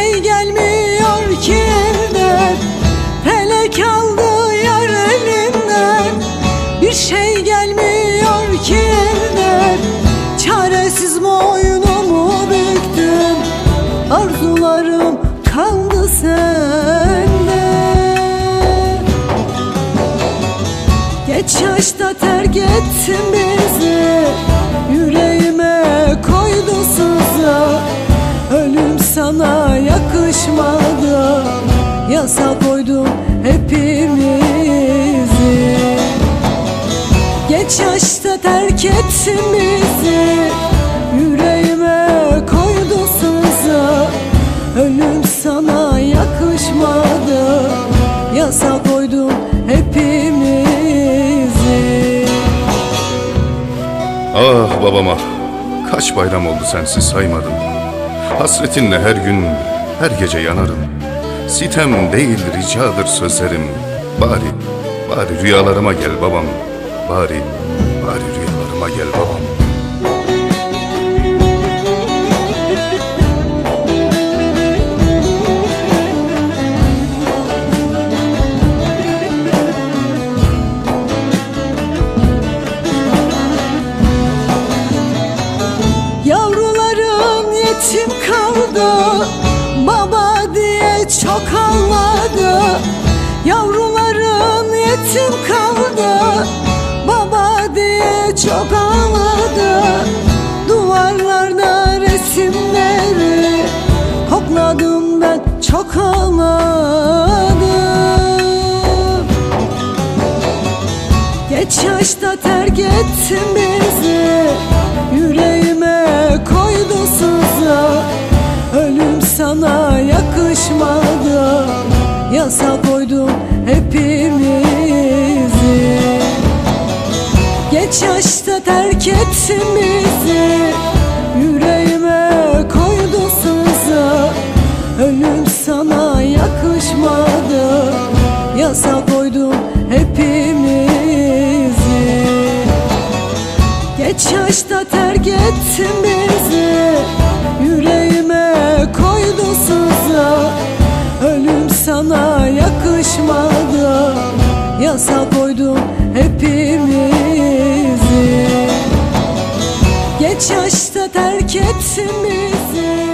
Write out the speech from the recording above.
şey gelmiyor ki elden Felek aldı yar elinden. Bir şey gelmiyor ki elden Çaresiz boynumu büktüm Arzularım kaldı sende. Geç yaşta terk ettin bizi. Yürek hepimizi. Geç yaşta terk bizi. Yüreğime koydu sızı. Ölüm sana yakışmadı. Yasa koydum hepimizi. Ah babama kaç bayram oldu sensiz saymadım. Hasretinle her gün her gece yanarım Sitem değil ricadır sözlerim. Bari, bari rüyalarıma gel babam. Bari, bari rüyalarıma gel babam. Yavruların yetim kaldı diye çok ağladı Yavruların yetim kaldı. Baba diye çok ağladı. Duvarlarda resimleri Kokladım ben çok ağladım. Geç yaşta terk ettin bizi Yasa koydum hepimizi. Geç yaşta terk ettin Yüreğime koydu sızı. Ölüm sana yakışmadı Yasa koydum hepimizi. Geç yaşta terk ettin Yasa koydum hepimizi. Geç yaşta terk bizi